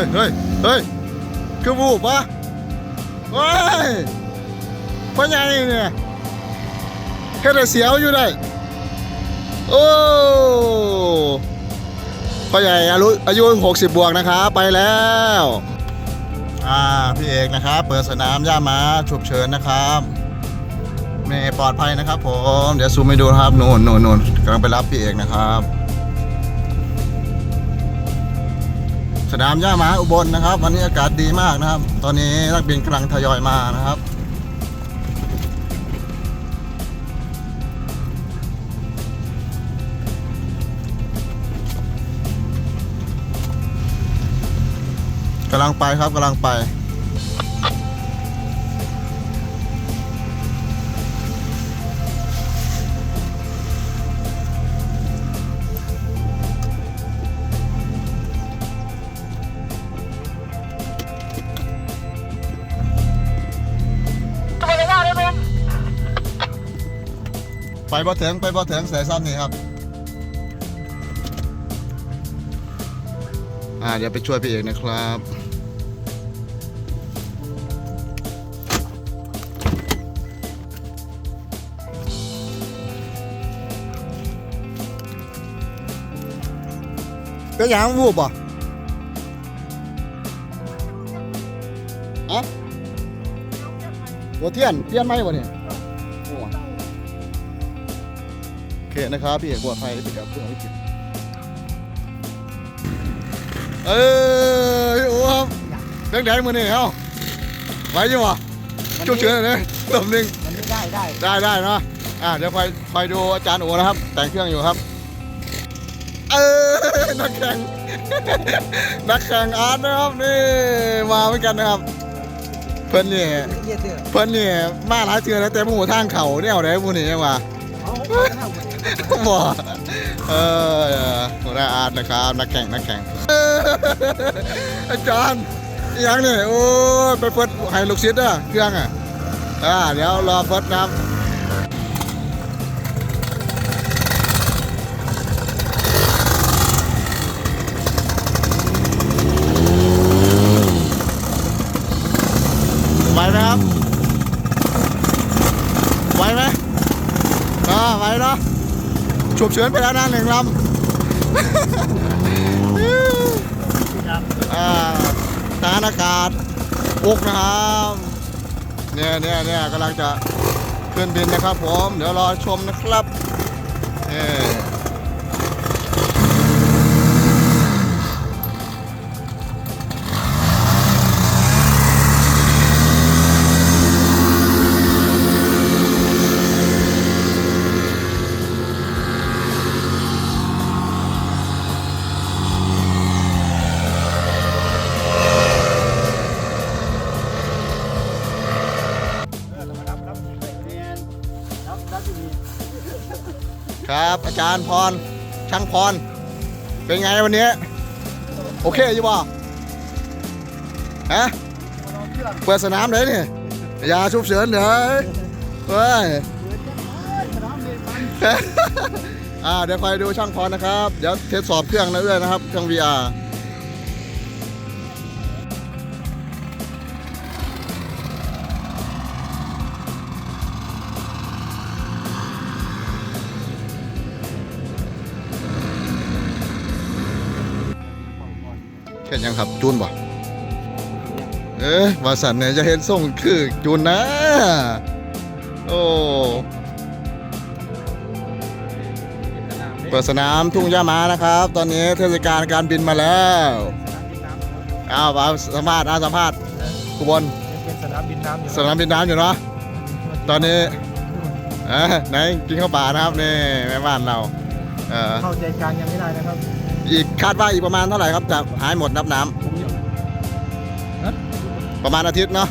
ฮ้ยเฮ้ยเฮ้ยคือบูบปะเฮ้ยพ่อใหญ่เนี่ยแค่ได้เสียวอยู่ได้ โอ้พ่อใหญ่อายุอายุ 60 บวกนะครับ ไปแล้ว อ่า พี่เอกนะครับ เปิดสนามย่าม้าฉุบเฉินนะครับเมย์ปลอดภัยนะครับผม เดี๋ยวซูมให้ดูครับนู่นนู่นนู่นกำลังไปรับพี่เอกนะครับ สนามย่ามาอุบลนะครับ วันนี้อากาศดีมากนะครับ ตอนนี้นักบินกำลังทยอยมานะครับกำลังไปครับกำลังไป ไปบ่ถึงไปบ่ถึงสายซ้ำนี่ครับ อ่าเดี๋ยวไปช่วยพี่เอกนะครับ ก็ยังวูบอะอะหัวเทียนเทียนไหมวะเนี่ย เคนะครับพี่เอกบัวไทยไปกับเครื่องวิกฤตเอ้ยโอ้ครับเด็กๆมือนี่เอ้าไหวยังวะจุกเฉินเลยลมหนึ่งมันไม่ได้ได้ได้ได้เนาะอ่าเดี๋ยวคอยคอยดูอาจารย์โอนะครับ แต่งเครื่องอยู่ครับ เออนักแข่งนักแข่งอาร์ตนะครับนี่มาเหมือนกันนะครับ เพิ่นนี่เยี่ยเตื้อเพิ่นนี่มาหลายเทื่อแล้วแต่หมู่ทางเขาเนี่ยเอาได้หมู่นี่ยังว่า บ่เออหัวหน้าอาร์ตนะครับนักแข่งนักแข่งอาจารย์ยังนี่โอ้ไปเปิดให้ลูกศิษย์อะเครื่องอะอ่าเดี๋ยวรอเปิดนะครับ ไหวไหมครับ ไหวไหมอ่าไหวเนาะ ฉุบเฉินไปแล้วนะหนึ่งลำอ่าทหาอากาศอุกนะครับเนี่ยเนี่ยเนี่ยกำลังจะขึ้นบินนะครับผม เดี๋ยวรอชมนะครับเนี่ ครับ อาจารย์พร ช่างพร เป็นไงวันนี้ โอเคอยู่บ่ฮะเปิดสนามเลยนี่อย่าชุบเฉินเดี๋ยวเฮ้ยอ่าเดี๋ยวคอยดูช่างพรนะครับ เดี๋ยวเทสสอบเครื่องนะเอื้อยนะครับ เครื่อง VR เห็นยังครับจูนบ่เอ๊ะวาสันเนี่ยจะเห็นส่งคือจูนนะ โอ้เปิดสนามทุ่งย่าม้านะครับ ตอนนี้เทศกาลการบินมาแล้วอ้าวมาสัมภาษณ์อาสัมภาษณ์กุบลเป็นสนามบินน้ำอยู่สนามบินน้ำอยู่เนาะตอนนี้เอ้ยไหนกินข้าวป่านะครับนี่แม่บ้านเราเอ่อเข้าใจกลางยังไม่ได้นะครับ อีกคาดว่าอีกประมาณเท่าไหร่ครับจะหายหมดนับน้ำผมยังฮะประมาณอาทิตย์เนาะ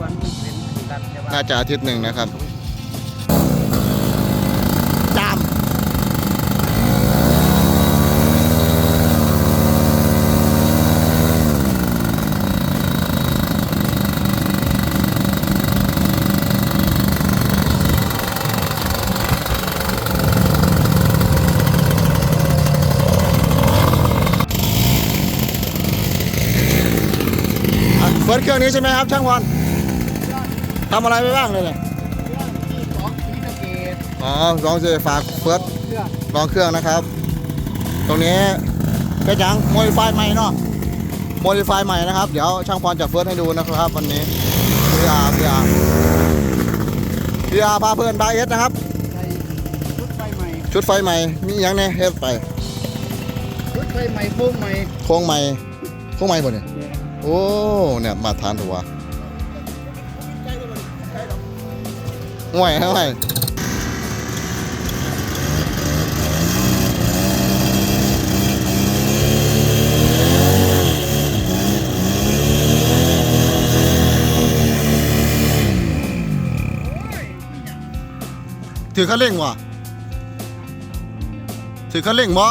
วันนี้เป็นดันแต่ว่าน่าจะอาทิตย์หนึ่งนะครับ รื่องนี้ใช่ไหมครับช่างพรทำอะไรไปบ้างเลยเนี่ยเครื่องที่สองสีสะเกตอ๋อลองเจฝากเฟิร์สเครื่องลองเครื่องนะครับ ตรงนี้เป็นยังโมดิฟายใหม่เนาะโมดิฟายใหม่นะครับ เดี๋ยวช่างพรจะเฟิร์สให้ดูนะครับ วันนี้พีอาร์พีอาร์พีอาร์พาเพื่อนบาเอสนะครับใส่ชุดไฟใหม่ชุดไฟใหม่มีอยังเนี่ยเฮ็ดไปชุดไฟใหม่โป้งใหม่โค้งใหม่โค้งใหม่บ่เนี่ยเนี่ย โอ้เนี่ยมาทานตัวห่วยห่วยถือคันเร่งวะถือคันเร่งบ่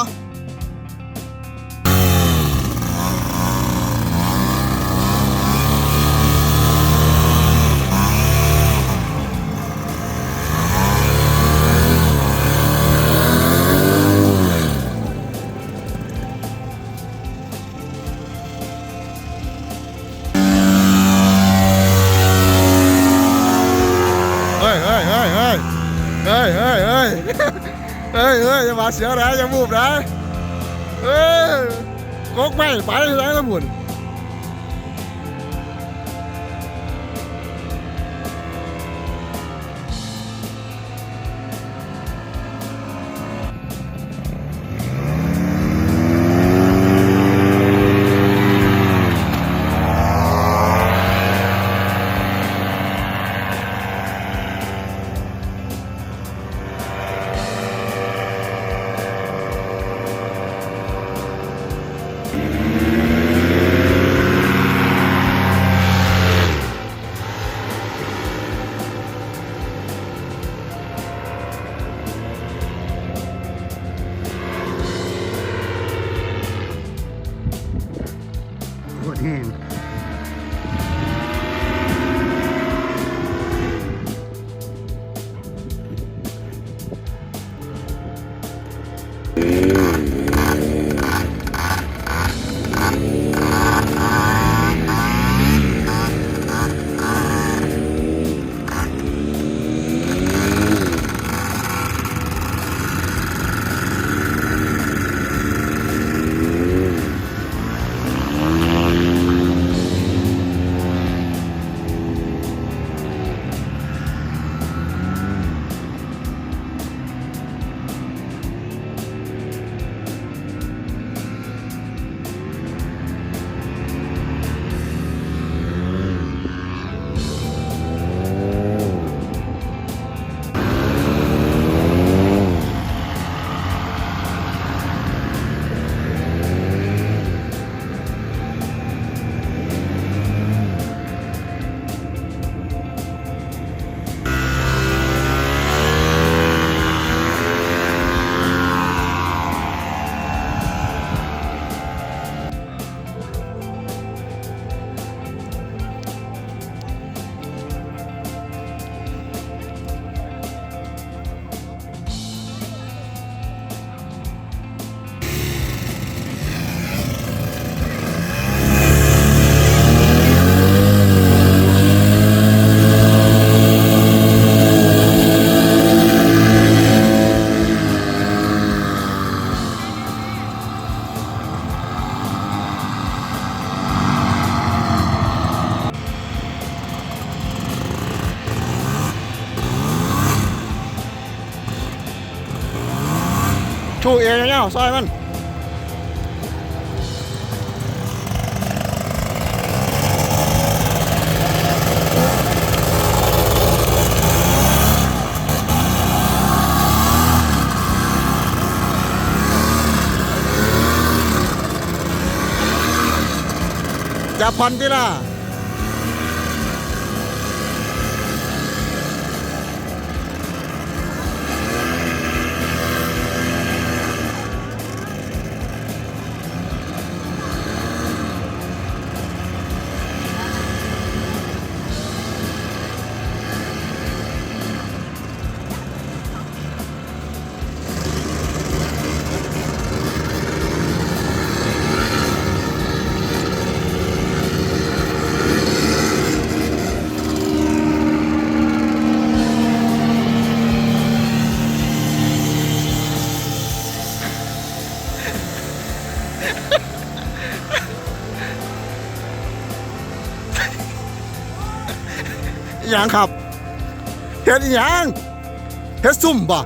เฮ้ยอย่าเสียนะอย่าบูบนะเฮ้ยกกไม่ไปแล้วนะบุญ ชูเองเนี่ยซอยมันจะพันที่ล่ะ หยังครับเฮ็ดอีหยังเฮ็ดซุ่มบ่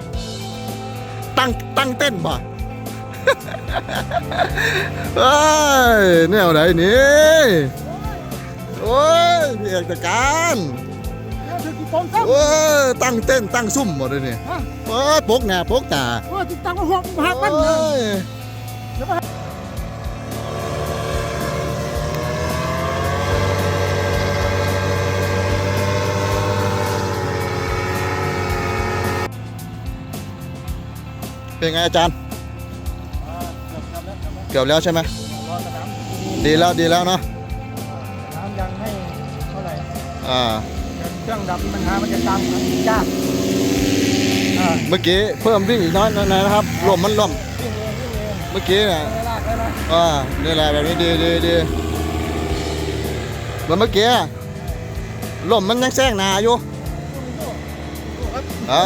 ตั้งตั้งเต้นบ่เอ้ยแนวไหนนี่โอ้ยพี่เอกจัดการแล้วถึงกี่โมงครับโอ้ยตั้งเต้นตั้งซุ่มหมดเลยนี่ฮะโอ้ยปกหน้าปกตาเออติดตั้งมาหกมาหักมันเลโอ้ยย เป็นไงอาจารย์ เกือบแล้วใช่ไหมรอสนามดีแล้วดีแล้วเนาะสนามยังให้เท่าไหร่อ่าเครื่องดับมีปัญหามันจะตามกันยากอ่าเมื่อกี้เพิ่มวิ่งอีกน้อยหน่อยนะครับลมมันล่มวิ่งเองวิ่งเองเมื่อกี้เนี่ยไม่ลากได้ไหมอ่านี่แหละแบบนี้ดีดีดีเหมือนเมื่อกี้ลมมันยังแซงหนาอยู่อ่า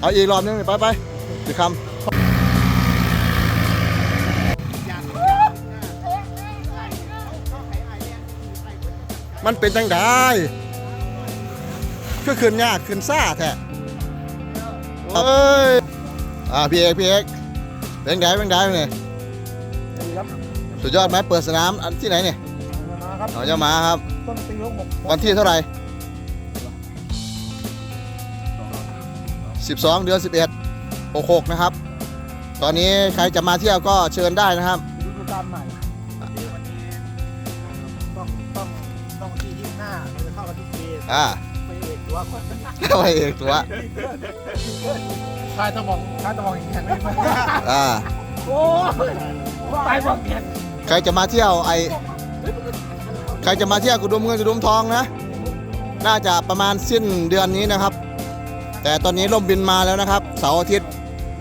เอาอีกรอบนึงไปไป สิคำมันเป็นจังได้คือขึ้นยากขึ้นซ่าแท้เอ้ยอ่าพี่เอกพี่เอกเป็นไงเป็นไงเนี่ยดีครับสุดยอดไหมเปิดสนามอันที่ไหนเนี่ยมาครับเอาเจ้าหมาครับต้นปีหกหกวันที่เท่าไหร่ 12 เดือน 11 66 นะครับ ตอนนี้ใครจะมาเที่ยวก็เชิญได้นะครับฤดูกาลใหม่ต้องต้องต้องที่ยี่ห้าเราจะเข้ากันทุกปีอ่าไปเอกตัวคนไปเอกตัวคลายสมองคลายสมองอย่างแข็งเลยอ่าโอ้ยตายบอกแข็งใครจะมาเที่ยวไอใครจะมาเที่ยวกุดุมเงินกุดุมทองนะ น่าจะประมาณสิ้นเดือนนี้นะครับ แต่ตอนนี้ล่มบินมาแล้วนะครับ เสาร์อาทิตย์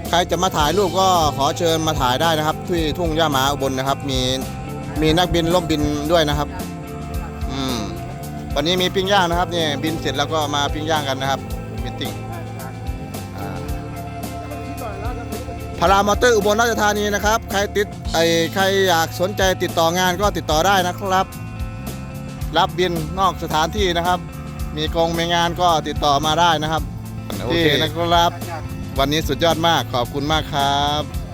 ใครจะมาถ่ายรูปก็ขอเชิญมาถ่ายได้นะครับ ที่ทุ่งหญ้าหมาอุบลนะครับ มีมีนักบินล่มบินด้วยนะครับอืมวันนี้มีปิ้งย่างนะครับเนี่ยบินเสร็จแล้วก็มาปิ้งย่างกันนะครับมิทติ้งพารามอเตอร์อุบลราชธานีนะครับ ใครติดไอใครอยากสนใจติดต่องานก็ติดต่อได้นะครับ รับบินนอกสถานที่นะครับ มีกองมีงานก็ติดต่อมาได้นะครับโอเคนะครับ วันนี้สุดยอดมากขอบคุณมากครับ